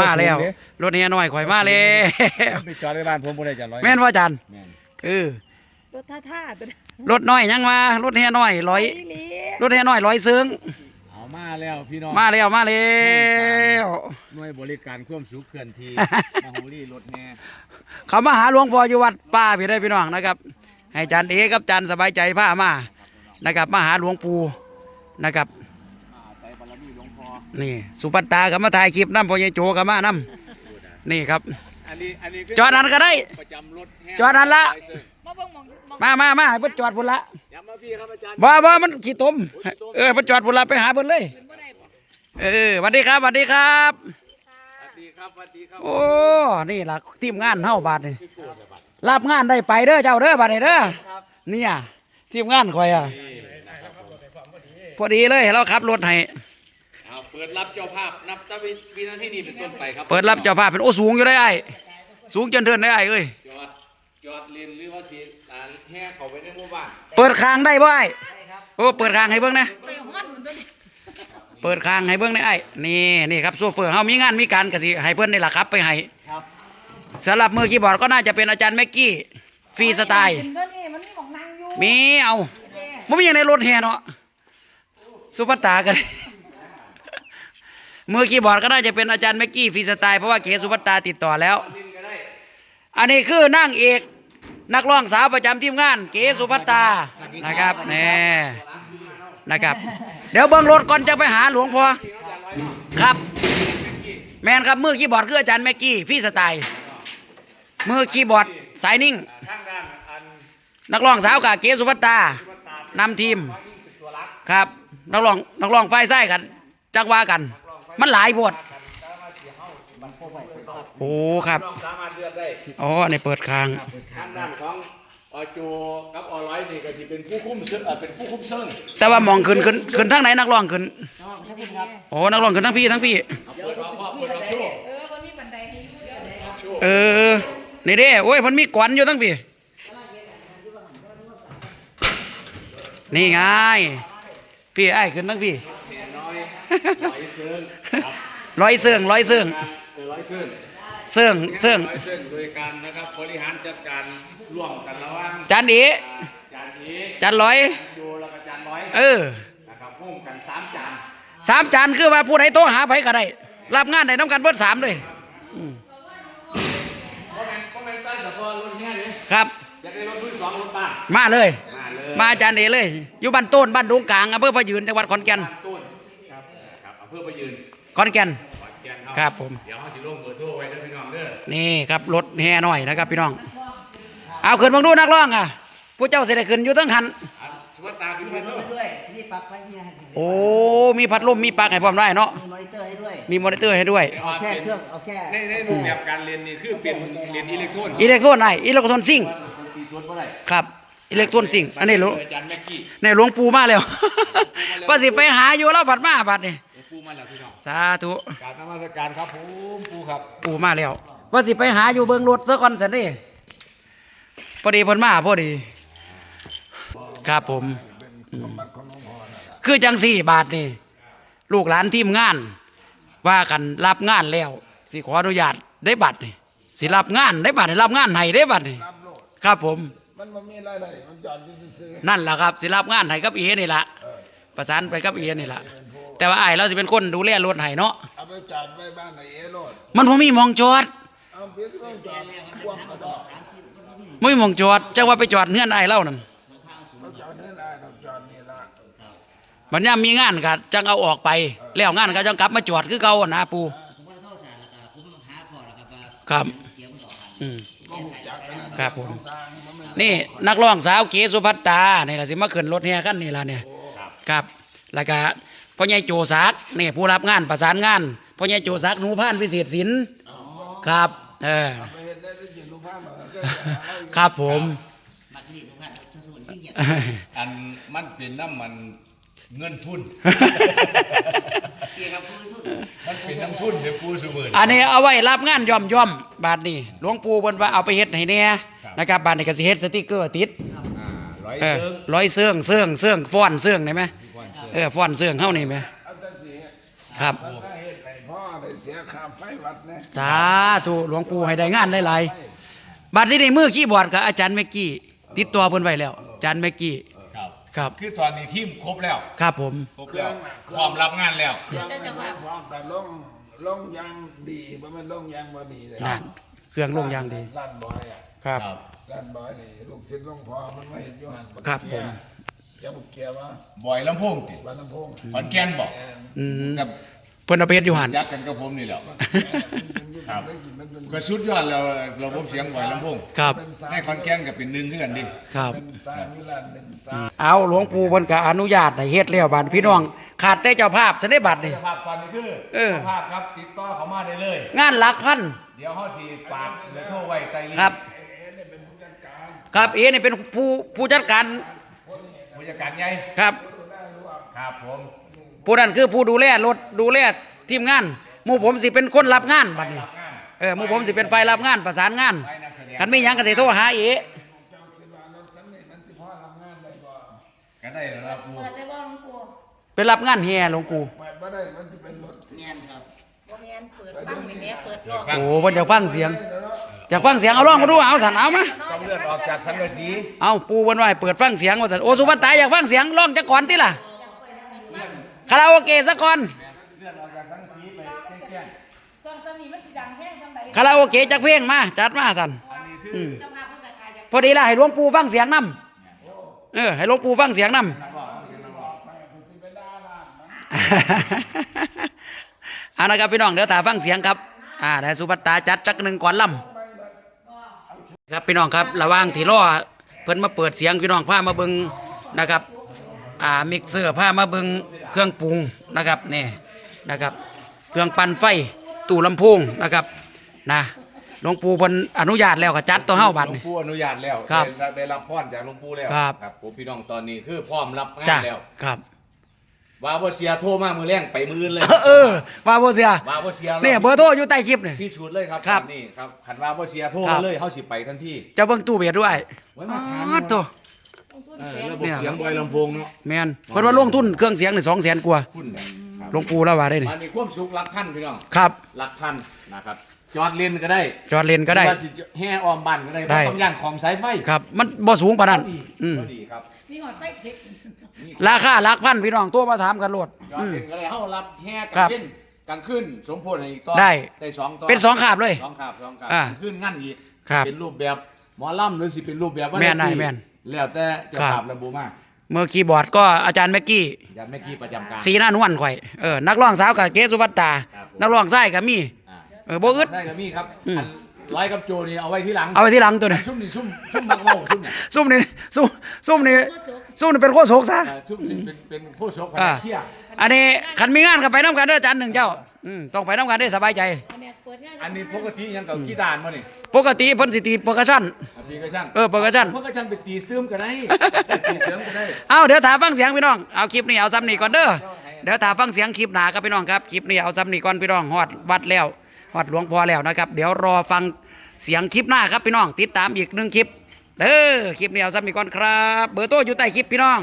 มาแล้ว รถแห่น้อยข่อยมาแล้วไปจอดในบ้านผมบ่ได้จะร้อยแม่นว่าอาจารย์แม่นเออรถท่าท่าตัวนี้รถน้อยยังมารถแห่น้อยร้อยอีหลีรถแห่น้อยร้อยซึ้งเอามาแล้วพี่น้องมาแล้วมาแล้วหน่วยบริการความสุขเคลื่อนที่มาฮูรี่รถแห่เขามาหาหลวงพ่ออยู่วัดป่าพี่ได้อพี่น้องนะครับ ให้อาจารย์เอกับอาจารย์สบายใจพามานะครับมาหาหลวงปู่นะครับ นี่สุปัตตากับมาถ่ายคลิปน้ำพ่อใหญ่โจกับมาน้ำนี่ครับ อันนี้อันนี้คืจอดนั้นก็ได้ ประจำรถแห่จอดนั้นละมาเบิ่งหมองหมองมามามาให้เพิ่นจอดพุ่นละย้ำมาพี่ครับอาจารย์บ่บ่มันขี้ตมเออเพิ่นจอดพุ่นละไปหาเพิ่นเลยขึ้นบ่ได้บ่เออสวัสดีครับสวัสดีครับ สวัสดีครับสวัสดีครับโอ้ นี่ล่ะทีมงานเฮาบาดนี่รับงานได้ไปเด้อเจ้าเด้อบาดนี่เด้อเนี่ยทีมงานข่อยอะพอดีเลยเราขับรถให้เอาเปิดรับเจ้าภาพนับตั้งวินาทีนี้เป็นต้นไปครับเปิดรับเจ้าภาพเป็นโอ้สูงอยู่ได้ไอ้สูงจนเดินได้ไอ้เอ้ยจอดจอดเลนหรือว่าสิอ่าแห่เข้าไปในหมู่บ้านเปิดคางได้บ่ไอ้โอ้เปิดคางให้เบิ่งนะใส่ฮ้อนเหมือนตัวนี้เปิดคางให้เบิ่งได้ไอ้นี่นี่ครับโซเฟอร์เฮามีงานมีการก็สิให้เพิ่นนี่ล่ะครับไปให้สำหรับมือคีย์บอร์ดก็น่าจะเป็นอาจารย์แม็กกี้ฟรีสไตล์ขึ้นตัวนี้มันมีหมองนั่งอยู่มีเอาแม่บ่มีหยังในรถแห่เนาะสุภัตตากัน มือคีย์บอร์ดก็น่าจะเป็นอาจารย์แม็กกี้ฟรีสไตล์เพราะว่าเกสุภัตตาติดต่อแล้ว อันนี้คือนางเอกนักร้องสาวประจำทีมงาน เกสุภัตตานะครับแน่นะครับ เดี๋ยวเบิ่งรถก่อนจะไปหาหลวงพ่อครับ แมนครับมือคีย์บอร์ดคืออาจารย์แม็กกี้ฟรีสไตล์มือคีย์บอร์ดสายนิ่ง นักร้องสาวกับเกสุภัตตานำทีมครับนักร้องนักร้องไฟไส้กันจักว่ากัน มันหลายบทโอ้ครับน้องสามารถเลือกได้อ๋อในเปิดคางทางด้านของอจูกับอร้อยนี่ก็สิเป็นผู้คุมเสื้อเอ่อเป็นผู้คุมเสื้อแต่ว่ามองขึ้นขึ้นขึ้นทั้งไหนนักร้องขึ้นโอ้นักร้องขึ้นทั้งพี่ทั้งพี่เอาเปิดว่าพ่อเปิดว่าโชว์เออมันมีบันไดให้อยู่เออนี่เด้โอ้ยมันมีกวนอยู่ทั้งพี่นี่ไงพี่ไอ้ายขึ้นทั้งพี่น้ อยร้อยเสื้อครับร้อยเสื่องร้อยเสื่องเออร้อยเสื้อเสื่องเสื่องร้อยเสื้อโดยการนะครับบริหารจัดการร่วมกันระหว่างจานดีจานนี้จานร้อยจูแล้วก็จานร้อยเออนะครับร่วมกันสามจาน สามจานคือว่าผู้ใดโทรหาไผก็ได้รับงานได้น้ำกันเบิดสามเลยเพราะเป็นเพราะเป็นใต้สะพานรถแห่เนี่ยครับ จะได้รถพื้นสองรถบ้านมาเลย มาเลยมาอาจารย์เดเลย อยู่บ้านโต้นบ้านดงกลางอำเภอพะยืนจังหวัดขอนแก่นบ้านต้นครับ ครับอำเภอประยืนขอนแก่นขอนแก่นครับผม เดี๋ยวเขาสิลงเบอร์โทรไว้เด้อพี่น้องเด้อนี่ครับรถแห่หน่อยนะครับพี่น้อง เอาขึ้นเบังดูนักร้องอะผู้เจ้าเสได็จขึ้นอยู่ตั้งหัน อันสวัสดตาขึ้นมาเด้อด้วยนี่ปลั๊กไฟเนี่ยโอ้ มีพัดลมมีปลั๊กให้พร้อมได้เนาะ มีมอนิเตอร์ให้ด้วย มีมอนิเตอร์ให้ด้วยเดี๋ยวเอาว่าแค่เป็นเครื่องเอาแค่ ในในรูปแบบการเรียนนี่คือเป็นเรียนอิเล็กทรอนิกส์อิเล็กโทรนไหนอิเล็กโทรนซิ่งสี่ส่วนเท่าไหร่ครับ อิเล็กโทรนซิ่งอันนี้หลวงอาจารย์แม็กกี้ในหลวงปู่มาแล้ว ว่าสิไปหาอยู่แล้วบัดมาบัดนี่เดี๋ยว ปูมาแล้วพี่น้องสาธุกรารนมัสการครับผมปูครับปู่มาแล้วว่าสิไปหาอยู่เบิงรถซะก่อนสันนี่พอดีเพิ่นมาพอดี ครับผมอืมคือจังสี่บาทนี่ลูกหลานทีมงาน ว่ากันรับงานแล้ว สิขออนุญาตได้บัตรนี่สิรับงานได้บัตรนี่รับงานให้ได้บัตรนี่ครับผม มันมันมีรายได้มันจอดอยู่ซื้อนั่นแหละครับ สิรับงานให้กับเอนี่ละประสานไปกับเอนี่ละ แต่ว่าไอ้ายเราสิเป็นคนดูแลรถให้เนาะเอาไปจอดไว้บ้านไหนเอโรดมันบ่มีหมองจอดเอาเพียงต้องจอดกว้างกระดอกไม่มีหมองจอดจังว่าไปจอดเฮือนไอ้ายเล่านั่นเราจอดนี่ได้เราจอดนี่ละบัดยามมีงานก็จังเอาออกไป แล้วงานก็จังกลับมาจอดคือเก่าอะนะปูผมว่าเข้าสารแล้วก็ผมหาพอแล้วครับว่าครับ เสียงต่อกันอืมจากนั้นครับผม สร้างมันไม่นี่นักร้องสาวเกสุภัตตานี่ล่ะสิมาขึ้นรถแห่คันนี่ล่ะเนี่ยครับแล้วก็ พ่อใหญ่โจซักนี่ผู้รับงานประสานงานพ่อใหญ่โจซักหนูพานพิเศษศิลป์ครับเออไปเห็นได้ที่จิตรูปภาพมาก็ครับผมมาที่นี่ทุกท่านทุกส่วนที่เหยียดอันมันเป็นน้ำมันเงินทุนเกี่ยวกับผู้ทุนมันเป็นน้ำทุนเดี๋ยวปูสูมืออันนี้เอาไว้รับงานย่อมย่อมๆบาทนี่หลวงปู่เพิ่นว่าเอาไปเฮ็ดให้แน่ครับนะครับบาทนี้ก็สิเฮ็ดสติกเกอร์ติดอ่าร้อยเออเชิงร้อยเสื่องเสื่องเสื่องฟ้อนเสื่องได้ไหมก่อน เชิงเออฟ้อนเสื่องเฮานี่ไหม เอาแต่สีครับถ้าเห็นไหนพ่อได้เสียค่าไฟวัดนะสาธุหลวงปู่ให้ได้งานหลายๆบัดนี้ในมือคีย์บอร์ดกับอาจารย์เมกกี้ ติดตัวเพิ่นไว้แล้ว อาจารย์เมกกี้ ครับ ครับ คือตอนนี้ทีมครบแล้ว ครับผม ครบแล้วพร้อมรับงานแล้ว เครื่องไม่พร้อมแต่ลงลงยางดีบ่แม่นลงยางบ่ดีเลยนั่น เครื่องลงอย่างดีร้านบอยอะครับร้านบอยนี่ลูกศิษย์หลวงพ่อมันมาเห็นอยู่หันครับผม เจ้าบุกเกียร์ว่าบ่อยลำโพงติบ้านลำโพงขอนแก่นบอกแอนอืมกับเพิ่นเอาไปเฮ็ดอยู่หันยักกันกับผมนี่แหละ ครับมันเป็นก็สุดยอดแล้วระบบเสียงบ่อยลำโพงครับให้ขอนแก่นกับเป็นหนึ่งคือกันดิครับเป็นสร้างวิลานเป็นสร้างเอาหลวงปู่เพิ่นก็อนุญาตให้เฮ็ดแล้วบานพี่น้อง ขาดแต่เจ้าภาพซะได้บัดนี่สภาพตอนนี้คือเออสภาพครับติดต่อเขามาได้เลย งานหลักพัน เดี๋ยวเขาทีฝากเดี๋ยวโทรไว้ไตลิงครับ ครับเอนี่เป็นผู้ผู้จัดการ ผู้จัดการใหญ่ครับ ครับผมผู้นั้นคือผู้ดูแลรถดูแลทีมงานหมู่ผมสิเป็นคนรับงานบัดนี้ รับงานเออหมู่ผมสิเป็นฝ่ายรับงานประสานงานไปนักแสดงคันมีหยังก็สิโทรหาเอก็ได้แล้วครับครูเปิดได้บ่หลวงปู่ไปรับงานแห่หลวงปู่เปิดบ่ได้มันจะเป็นรถเนียนครับ บ่แม่นเปิดฟังนี่แม่เปิดรอบโอ้เพิ่นอยากฟังเสียงอยากฟังเสียงเอาลองมาดูเอาสันเอามาต้องเลือดออกจากสังกะสีเอาปู่เพิ่นว่าให้เปิดฟังเสียงว่าสันโอสุภัตตาอยากฟังเสียงร้องจักก่อนติล่ะคาราโอเกะซะก่อนเลือดออกจากสังกะสีไปแจ้งเครื่องสมีมันสิดังแห้งจังได๋คาราโอเกะจักเพลงมาจัดมาสันอันนี้คืออืมเจ้าภาพเพิ่นก็ทายจากพอดีละให้หลวงปู่ฟังเสียงนํเออให้หลวงปู่ฟังเสียงนํ เอานะครับพี่น้องเดี๋ยวตาฟังเสียงครับอ่าได้สุภัตตาจัดจักหนึ่งก่อนลำครับพี่น้องครับระหว่างที่รอเพิ่นมาเปิดเสียงพี่น้องพามาเบิงนะครับอ่ามิกเซอร์พามาเบิงเครื่องปรุงนะครับนี่นะครับเครื่องปั่นไฟตู้ลำโพงนะครับนะหลวงปู่เพิ่นอนุญาตแล้วก็จัดตัวเฮาบัดหลวนี่ งปู่อนุญาตแล้วครับได้ได้รับพรจากหลวงปู่แล้วครับครับผมพี่น้องตอนนี้คือพร้อมรับงาจ้ะนแล้ว ครับ ว่าบ่เสียโทรมามือแรงไปมืออื่นเลยเออว่าบ่เสียว่าบ่เสียเนี่ยเบอร์โทรอยู่ใต้คลิปนี่พิสูจน์เลยครับครับตอนนี่ครับขันว่าบ่เสียโทรครัมาบเลยเฮาสิไปทันทีเจะเบิ่งตู้เบียดด้วยไว้อ๋มาทานอตัวเออระบบเนี่ยเสียงบอยลำโพงเนาะแม่นเพิ่นว่าลงทุนเครื่องเสียงนี่200,000กว่าคุณเนี่ยครับหลวงปู่แล้วว่าได้นี่มันมีความสุขหลักพันพี่น้องครับหลักพันนะครับจอดเลนก็ได้จอดเลนก็ได้หรือว่าสิแห่อ้อมบ้านก็ได้ได้บ่ต้องย่านของสายไฟครับ มันบ่สูงปานนั้นก็ดีอืมก็ดีครับมีหอดไฟเทคนี่ ราคาหลักพันพี่น้องตัวมาถามกันโลดจอดอืมเลนก็ได้เฮารับแห่กครัลางบคืนกลางคืนสมโพธิให้อีกต่อได้ได้สองต่อเป็นสองขาบเลยสองขาบสองขาบอ่ากลางคืนงั้นอีกครับเป็นรูปแบบหมอลำหรือสิเป็นรูปแบบว่าแม่นได้ที่แม่นแล้วแต่เจะครับ ภาพระบุมาเมื่อคีย์บอร์ดก็อาจารย์แม็กกี้ยันแม่กี้ประจำการ สีหน้านวลข่อยเออนักร้องสาวกับเกสุภัตตา ครับผม นักร้องชายก็มี อ่าเออบ่อึด ใช่กับมี่ครับอืม อัน ร้อยกับโจนี่เอาไว้ที่หลัง เอาไว้ที่หลังตัวนี้ซุ่มนี่ซุ่มซุ่มมักเมาซุ่มเนี่ยซุ่มนี่ซุ่มซุ่มนี่ซุ่มนี่เป็นโคโศกซะอ่าซุ่มนี่เป็นเป็นโคตรโซกอ่าเที่ยอันนี้คันมีงานก็ไปน้ำกันเด้ออาจารย์หนึ่งเจ้าอืมต้องไปน้ำกันได้สบายใจ อันเนี้ยเปิดงานอันนี้ปกติยังกับกีตาร์มานี่ปกติเพิ่นสิตีเปอร์คัชชั่นอันนี้ก็ช่างเออเปอร์คัชชั่นเพราะก็ช่างไปตีเสื่อมก็ได้ตีเสื่อมก็ได้เอาเดี๋ยวถามฟังเสียงพี่น้องเอาคลิปนี้เอาซ้ำนี่ก่อนเด้อเดี๋ยวถามฟังเสียงคลิปหนาครับพี่น้องครับคลิปนี้เอาซ้ำนี่ก่อนพี่น้องฮอดวัดแล้วฮอดหลวงพ่อแล้วนะครับ เดี๋ยวรอฟัง เสียงคลิปหน้าครับพี่น้อง ติดตามอีกหนึ่งคลิปเด้อคลิปนี้เอาซ้ำอีกก่อนครับ เบอร์โต้อยู่ใต้คลิปพี่น้อง